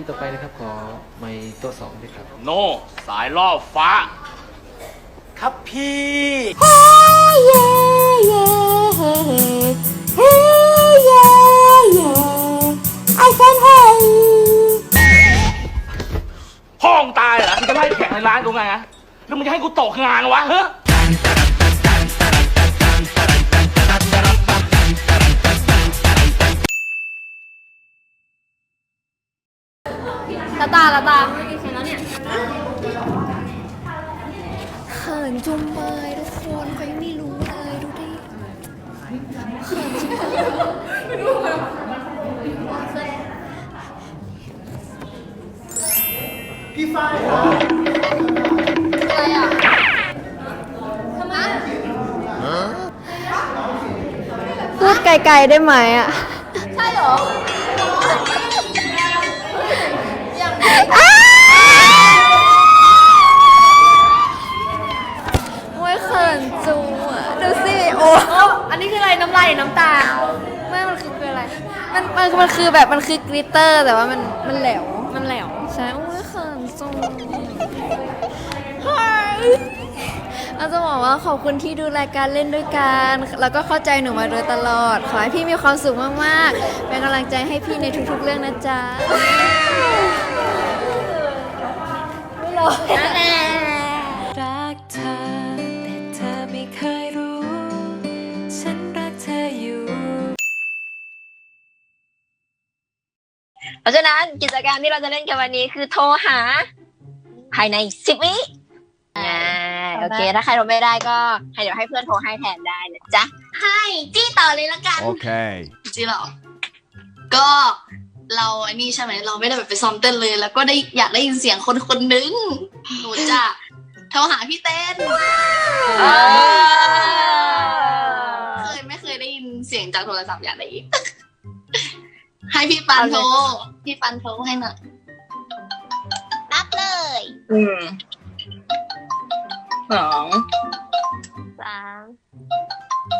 ที่ต่อไปนะครับขอไมค์ตัวสองด้วยครับ โน สายล่อฟ้า ครับพี่เฮ้เย่เย่เฮ้เฮ้เย่เย่ไอเซนเฮ้พ่องตายเหรอมึงจะไล่แข่งในร้านกูไงฮะแล้วมึงจะให้กูตกงานวะเฮ้ ตาตาตาตาเสร็จแล้วเนี่ยเขินจุงเบยทุกคนเขายังไม่รู้เลยดูดิเขินจุงเบยอะไรอะทำไมพูดไกลๆได้ไหมอะ ใช่เหรอ โอ้ยเขินจุงอะดูสิโอ้อันนี้คืออะไรน้ำลายหรือน้ำตาไม่มันคือคืออะไร มันมันมันคือแบบมันคือกลิตเตอร์ แต่ว่ามันมันแหลวมันแหลวใช่โอ้ยเขินจุงเฮ้ยเราจะบอกว่าขอบคุณที่ดูรายการเล่นด้วยกัน แล้วก็เข้าใจหนูมาโดยตลอด ขอให้พี่มีความสุขมากๆ เป็นกำลังใจให้พี่ในทุกๆเรื่องนะจ๊ะ ไม่รอแน่รักเธอแต่เธอไม่เคยรู้ ฉันรักเธออยู่ เพราะฉะนั้นกิจกรรมที่เราจะเล่นกันวันนี้คือโทรหา ภายในสิบวิอ่าโอเค ถ้าใครโทรไม่ได้ก็ให้เดี๋ยวให้เพื่อนโทรให้แทนได้นะจ๊ะ ให้จี้ต่อเลยละกัน Okay. จริงเหรอก็ เราไอ้นี่ใช่ไหมเราไม่ได้แบบไปซ้อมเต้นเลย แล้วก็ได้อยากได้ยินเสียงคนคนนึงหนูจะโทรหาพี่เต้นเคยไม่เคยได้ยินเสียงจากโทรศัพท์อยากได้ยินให้พี่ปันโทรพี่ปันโทรให้หน่อยนับเลยอืมสองสาม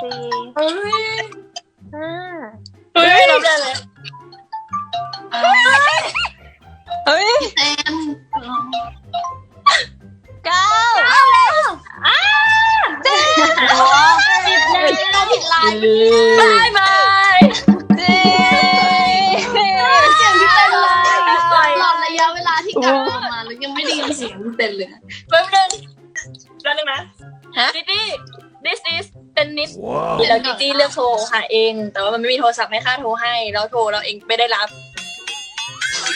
สี่เฮ้ยห้า เฮ้ยเราได้เลย เฮ้ยพี่เต้นเก้าผิดเลยเราผิดลายบายบายจีเสียงพี่เต้นเลยตลอดระยะเวลาที่กลับมามาแล้วยังไม่ได้ยินเสียงพี่เต้นเลยแป๊บนึงแป๊บนึงนะฮะจีจี้ this is เป็นนิดแล้วจีจี้เลือกโทรหาเอง แต่ว่ามันไม่มีโทรศัพท์ให้ค่าโทรให้ แล้วโทรเราเองไม่ได้รับ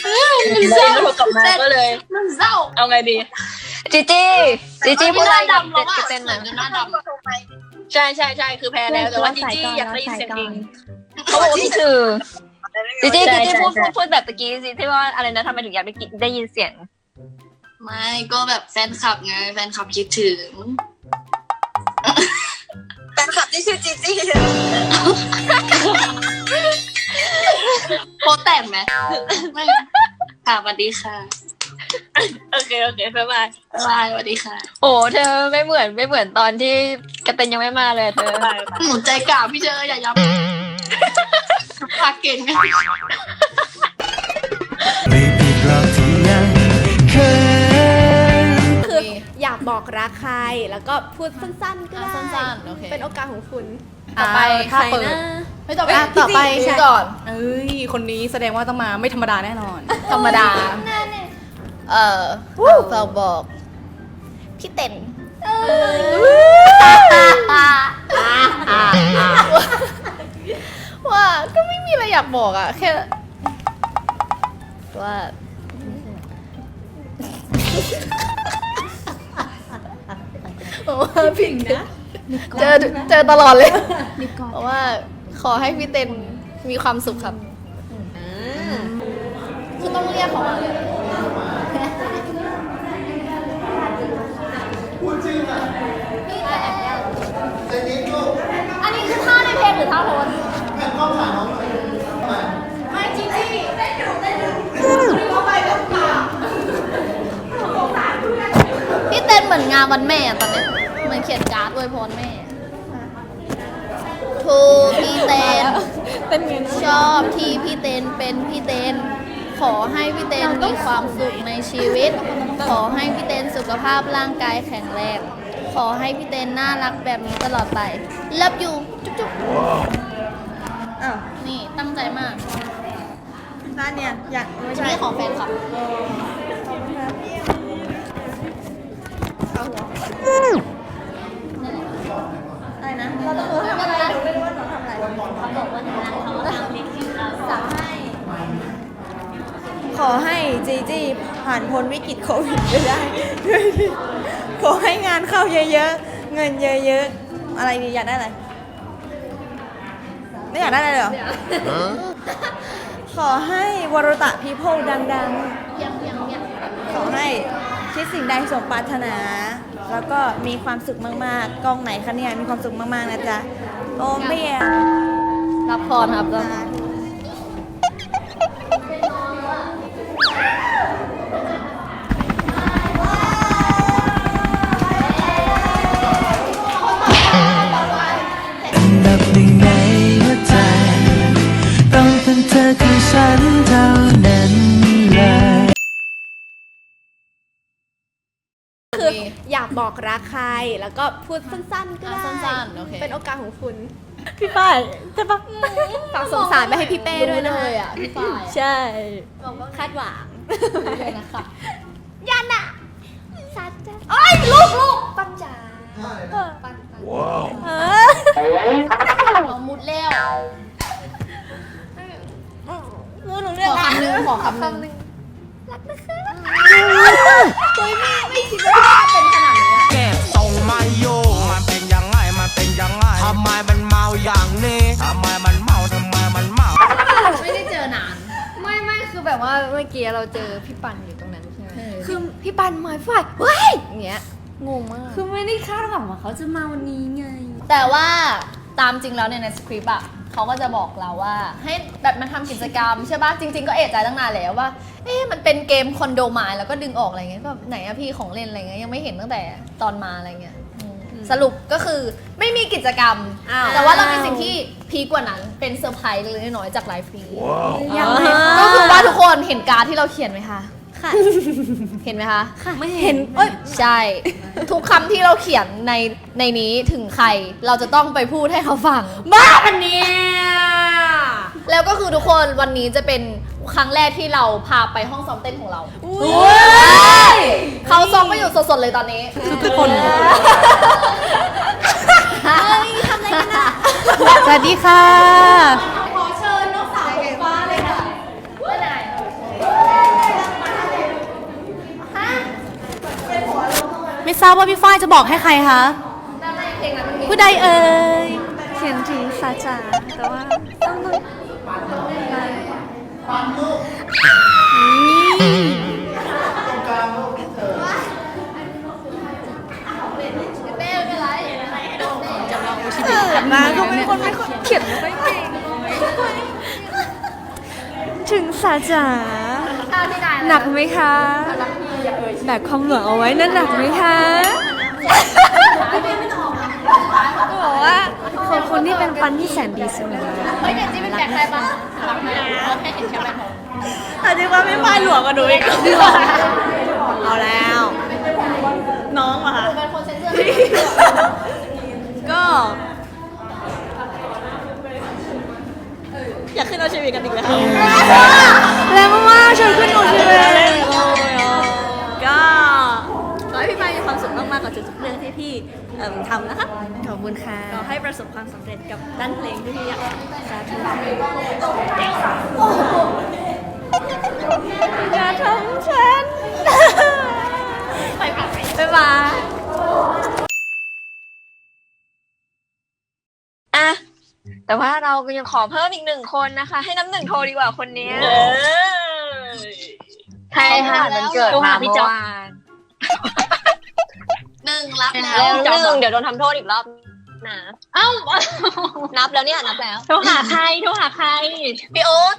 แล้วเองก็โทรกลับมาก็เลย มันเศร้าเอาไงดี จีจี้จีจี้พูดอะไรหน้ากับดำแล้วว่าเต้นเขินนะจนหน้าดำใช่ใช่ใช่คือแพ้แล้วแต่ว่าจีจี้อยากได้ยินเสียงเองเขาบอกว่าพี่คือจีจี้ใช่จีจี้ใช่พูดใช่พูดพูดแบบตะกี้สิที่ว่าอะไรนะทำไมถึงอยากได้กินได้ยินเสียง ไม่ก็แบบแฟนคลับไงแฟนคลับคิดถึงแฟนคลับที่ชื่อจีจี้ โพสแต่งไหมไม่ค่ะสวัสดีค่ะโอเคโอเคบ๊ายบายบายสวัสดีค่ะโอ้เธอไม่เหมือนไม่เหมือนตอนที่กระเตนยังไม่มาเลยเธอบ๊ายบายหนูใจกล้าพี่เจออย่าย้ำปากเก่งไง Baby กลับที่ยังเคคืออยากบอกรักใครแล้วก็พูดสั้นๆก็ได้สั้นๆโอเค เป็นโอกาสของคุณ ต่อไปใครถ้าเปิดนะไม่ต่อไปเอ้ยต่อไปพี่จีดูก่อนเอ้ยคนนี้แสดงว่าต้องมาไม่ธรรมดาแน่นอน ธรรมดา เออฝากบอก พี่เต้นว่าก็ไม่มีอะไรอยากบอกอะแค่ว่าเพราะว่าพี่นะ เจอเจอตลอดเลยเพราะว่าขอให้พี่เต็นมีความสุขครับคือต้องเรียกเขาว่าอะไรอันนี้คือท่าในเพลงหรือท่าโพสพี่เต้นเหมือนงานวันแม่อะตอนเนี้ย เหมือนเขียนการ์ดอวยพรแม่ทูพี่เต้นชอบที่พี่เต้นเป็นพี่เต้น ขอให้พี่เต้นมีความสุขในชีวิต ขอให้พี่เต้นสุขภาพร่างกายแข็งแรง ขอให้พี่เต้นน่ารักแบบนี้ตลอดไป love you จุ๊บจุ๊บอ้าวนี่ตั้งใจมากด้านเนี่ยอยากไม่ใช่ นี่ของแฟนคลับอะานพ้นวิกฤตโควิดไปได้ด้วยดีขอให้งานเข้าเยอะๆ เงินเยอะๆ อะไรดีอยากได้อะไร ไม่อยากได้อะไรเลยเหรอ ขอให้วรตะพีโพดังๆ ขอให้คิดสิ่งใดสมปรารถนา แล้วก็มีความสุขมากๆกองไหนคะเนี่ยมีความสุขมากๆนะจ๊ะ โอ้เมียรับพรครับรับพรากบอกรักใคร แล้วก็พูดสั้นๆก็ได้อะสั้นๆโอเค เป็นโอกาสของคุณ พี่ป้ายใช่ปะฝากสงสารไปให้พี่เป้ด้วยนะรู้เลยอะพี่ฝ้ายใช่บอกว่าคาดหวังรู้เลยนะคะยันอะสัจจะเอ้ยลูกลูกปัญจาปันปันเออเรามุดแล้วรู้หนูขเรื่องออะคำหนึ่งขอคำหนึ่ง รักเฮ้ยไม่ไม่คิดว่าพี่ป้าเป็นขนาดนี้อะเก็บทรงไม่อยู่มันเป็นยังไงมันเป็นยังไงทำไมมันเมาอย่างนี้ทำไมมันเมาทำไมมันเมาไม่ได้เจอนาน ไม่ไม่คือแบบว่าเมื่อกี้เราเจอพี่ปันอยู่ตรงนั้นใช่ไหมเออ คือพี่ปันหมายฝ่ายเฮ้ยอย่างเงี้ยงงมาก คือไม่ได้คาดหวังว่าเขาจะมาวันนี้ไง แต่ว่า ตามจริงแล้วเนี่ยในสคริปต์อะเขาก็จะบอกเราว่า ให้แบบมันทำกิจกรรมใช่ป่ะจริง ๆ ก็เอะใจตั้งนานแล้วว่า เอ๊ะมันเป็นเกมคอนโดไม้แล้วก็ดึงออกอะไรเงี้ยแบบไหนอะพี่ของเล่นอะไรเงี้ยยังไม่เห็นตั้งแต่ตอนมาอะไรเงี้ยอืมสรุปก็คือไม่มีกิจกรรม อ้าว แต่ว่าเรามีสิ่งที่พีคกว่านั้นเป็นเซอร์ไพรส์เล็กๆน้อยๆจากไลฟ์ฟรียังไงคะก็คือว่าทุกคนเห็นการ์ดที่เราเขียนไหมคะ ค่ะ เห็นไหมคะ ไม่เห็นเอ้ยใช่ ทุกคำที่เราเขียนในในนี้ถึงใครเราจะต้องไปพูดให้เขาฟัง บ้าปันเนี่ยแล้วก็คือทุกคนวันนี้จะเป็นครั้งแรกที่เราพาไปห้องซ้อมเต้นของเรา อุ้ยเขาซ้อมมาอยู่สดๆเลยตอนนี้ ทุกคนเฮ้ยทำอะไรกันอะสวัสดีค่ะ ขอเชิญน้องสาวของฟ้าเลยค่ะ ไม่ทรา บว่าพี่ฝ้ายจะบอกให้ใครคะผู้ใดเอ่ยเขียนถึงสาจาแต่ว่าต้องต้องเกิดมาก็เป็นคนไม่ค่อยเขียนไม่ค่อยเก่งถึงสาจาหนักไหมคะ แบกความหวังเอาไว้นั่นหนักไหมคะบอกว่าขอบคุณที่เป็นปันที่แสนดีเสมอเฮ้ยเดี๋ยวจี้เป็นแขกใครปะรับไหมเอาแค่เห็นแค่แบบของอาจจะว่าไม่พายหลวงกับหนูอีกเอาแล้ว น้องมาค่ะเป็นคนเซ็นเซอร์ก็อยากขึ้นเอาชีวิตกันอีกแล้วแรงมาก ประสบความสำเร็จกับด้านเพลงที่พี่อยากทำสาธุอย่าทำฉันไปผ่านไปบ๊ายบายอะแต่ว่าเราก็ยังขอเพิ่มอีกหนึ่งคนนะคะ ให้น้ำหนึ่งโทรดีกว่าคนเนี้ยใครค่ะมันเกิดมาเมื่อวานหนึ่งรับแล้แล้ววหนึ่งเดี๋ยวโดนทำโทษอีกรอบ นะเอ้านับแล้วเนี่ยนับแล้วโทรหาใครโทรหาใครพี่โอ๊ต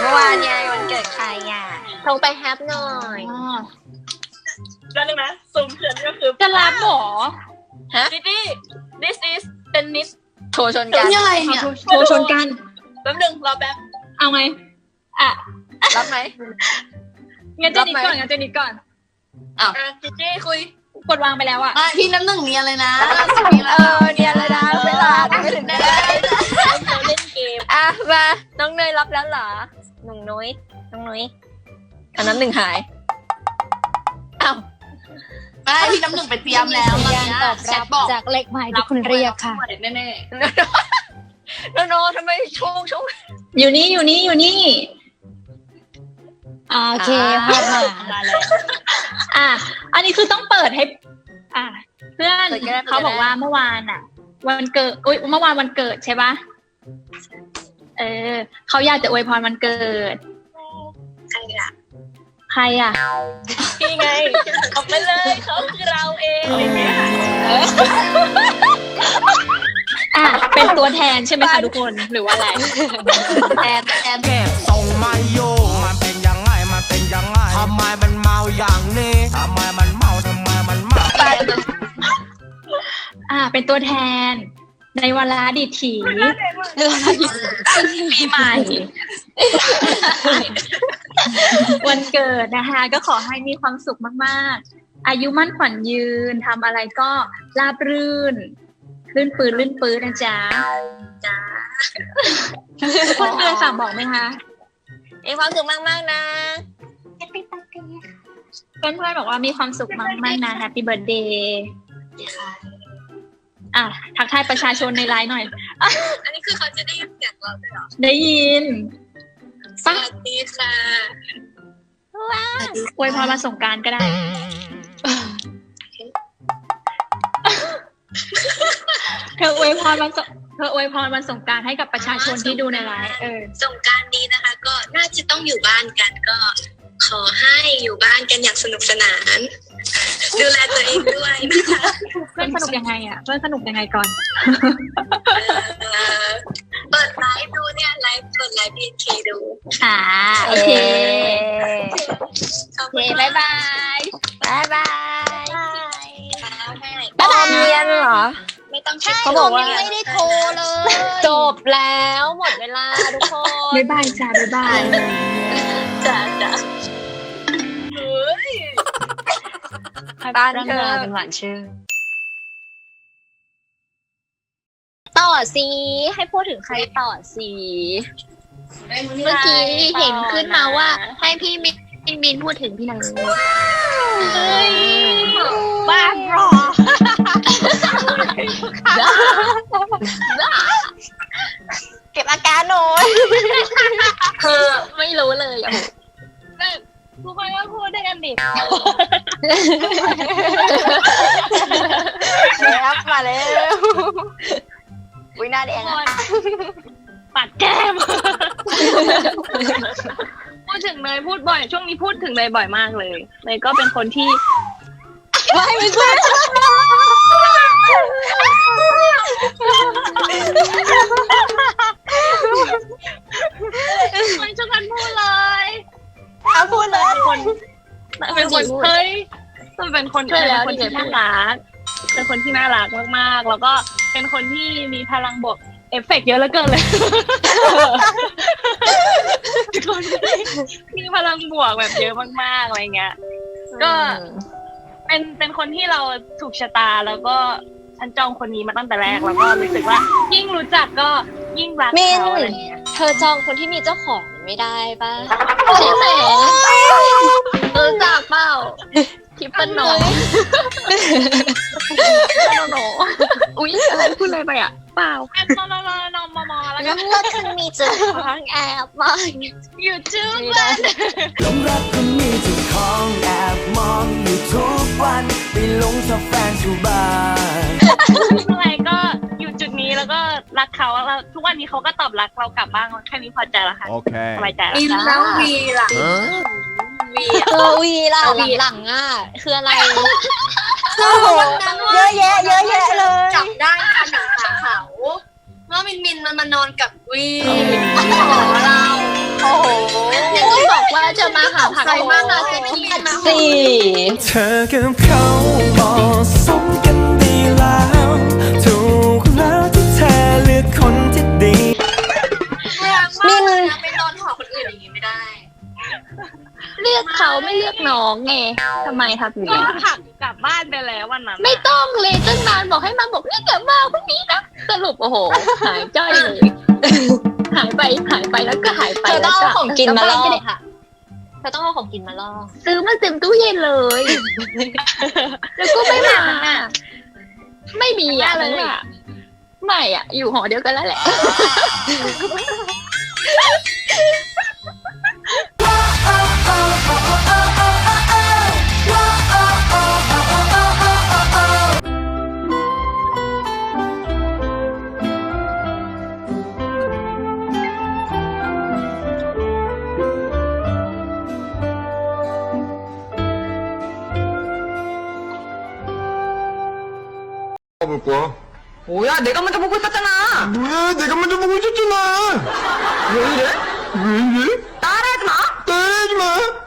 เมื่อวานไงวันเกิดใครอะโทรไปแฮปหน่อยแล้วนึงนะซูมเพื่อนก็คือจะรับหรอฮะดิดี้ this is เป็นนิสโทรชนกันนี่อะไรเนี่ยโทรชนกันแป๊บนึงรอแป๊บเอาไงอะรับไหมงั้นเจนิดก่อนงั้นเจนิดก่อนอ้าวอะเจเจคุย กดวางไปแล้วอะไม่พี่น้ำหนึ่งเนียนเลยนะเออเนียนเลยนะเวลาไม่ถึงได้เราเล่นเกม อะมา น้องเนยรับแล้วเหรอหนุ่มนุ้ยน้องนุ้ยอันนั้นหนึ่งหาย อ้าว ไม่พี่น้ำหนึ่งไปเตรียมแล้วตอนเนี้ยแชทบอกจากเล็กไม้ที่คุณเรียกค่ะแน่แน่โนโนทำไมช่วงช่วงอยู่นี่อยู่นี่อยู่นี่ โอเคภาพมามาแล้วอะ อันนี้คือต้องเปิดให้ อะ เพื่อนเขาบอกว่าเมื่อวานอะ วันเกิดอุ้ยเมื่อวานวันเกิดใช่ปะเออเขาอยากจะอวยพรวันเกิด ใครอะใครอะพี่ไงออกไปเลยเขาคือเราเองอะไรเงี้ยอะเป็นตัวแทนใช่ไหมคะทุกคนหรือว่าอะไรแอนแอนเก็บส่งมาโย อย่างนี้ทำไมมันเมาทำไมมันเมา อ่า เป็นตัวแทน ในวันละดิถีปีใหม่ วันเกิดนะคะ ก็ขอให้มีความสุขมากๆ อายุมั่นขวัญยืนทำอะไรก็ราบรื่น ลื่นปืนลื่นปืนนะจ๊ะจ้าคนเกินฝากบอกไหมคะ มีความสุขมาก ๆ นะ เพื่อนๆบอกว่ามีความสุขมากๆนะ Happy Birthday อะทักทายประชาชนในไลน์หน่อย อันนี้คือเขาจะได้ยินเสียงเราด้วยเหรอได้ยินสวัสดีค่ะอวยพรมาสงกรารก็ได้ เธออวยพรวันสงเธออวยพรวันสงกรารให้กับประชาชนที่ดูในไลฟ์เออ สงกรารนี้นะคะ ก็น่าจะต้องอยู่บ้านกันก็ ขอให้อยู่บ้านกันอย่างสนุกสนาน ดูแลตัวเองด้วยนะคะเพื่อนสนุกยังไงอะเพื่อนสนุกยังไงก่อนเอ่อเปิดไลฟ์ดูเนี่ยไลฟ์เปิดไลฟ์ BNK ดูค่ะโอเคขอบโอคุเคณบายบายบายบายบ๊ายบายออมเรียนเหรอ ไม่ต้องคิดเขาบอกว่า ไม่ได้โทรเลย จบแล้วหมดเวลาทุกคน บ๊ายบายจ้าบ๊ายบาย จ้าจ้าบ้านเธอ เป็นหวานชื่อ ต่อสิให้พูดถึงใครต่อสิเมื่อกี้เห็นขึ้นมาว่า ให้พี่มินบินพูดถึงพี่นังบ้าหรอ เก็บอาการหน่อยเธอไม่รู้เลยอะทุกคนก็พูดด้วยกันดิแล้วมาแล้วอุ้ยหน้าแดงอะปัดแก้ม พูดถึงเนยพูดบ่อย ช่วงนี้พูดถึงเนยบ่อยมากเลยเนยก็เป็นคนที่ไม่ไม่ใช่ ไม่ช่วยกันพูดเลยเอาพูดเลยคนเป็นคนเฮ้ยมันเป็นคนช่วยแล้วเป็นคนที่นี่ไงน่ารักเป็นคนที่น่ารักมากๆ แล้วก็เป็นคนที่มีพลังบวกเอฟเฟกต์เยอะเหลือเกินเลยเป็นคนที่มีพลังบวกแบบเยอะมากๆอะไรเงี้ย ก็เป็นเป็นคนที่เราถูกชะตาแล้วก็ฉันจองคนนี้มาตั้งแต่แรกแล้วก็รู้สึกว่า ยิ่งรู้จักก็ยิ่งรักมินเขาอะไรเงี้ย เธอจองคนที่มีเจ้าของไม่ได้ป่ะใช่ไหมรู้จักเปล่าทิปเปิลโนโนอุ้ยอะไรพูดอะไรไปอะเปล่าแอบนอนนอนนอนมอมอแล้วก็แล้วฉันมีเจ้าของแอบมาอยู่ชื่อไม่ได้หลงรักคนมีเจ้าของแอบมองอยู่ทุกวันไปหลงชอบแฟนชาวบ้าน นนี้เขาก็ตอบรักเรากลับบ้างแค่นี้พอใจแล้วค่ะ Okay. สบายใจแล้วมีจ้าแล้ววีล่ะ Huh? เออวีล่ะหลังๆอะคืออะไร โอ้โหวันนั้นว่าเยอะแยะเยอะแยะเลย จับได้ค่ะหนังขาเขาว่ามินมินมันมานอนกับวีขอเราโอ้โหยังก็บอกว่าจะมาหาผักใครมากนะเจพี่มา สี่ เธอกับเขาเหมาะสมกันดีแล้ว ลือกเขาไม่เลือกน้องไงทำไมทำอย่างนี้ผักกลับบ้านไปแล้ววันนั้นไม่ต้องเลยตั้งนานบอกให้มาบอกเนี่ยกลับมาพรุ่งนี้นะสรุปโอ้โห หายจ้อยเลยหายไปหายไปแล้วก็หายไปเธอต้องเอาของกินมาล่อแล้วไม่ได้ค่ะ เธอต้องเอาของกินมาล่อซื้อมาเต็มตู้เย็นเลย แล้วก็ไม่มาไม่มีอะเลยอะไม่อะอยู่หอเดียวกันแล้วแหละ 뭐야, 내가 먼저 보고 있었잖아. 뭐야, 내가 먼저 보고 있었잖아. 왜 이래? 왜 이래? 따라하지 마. 따라하지 마.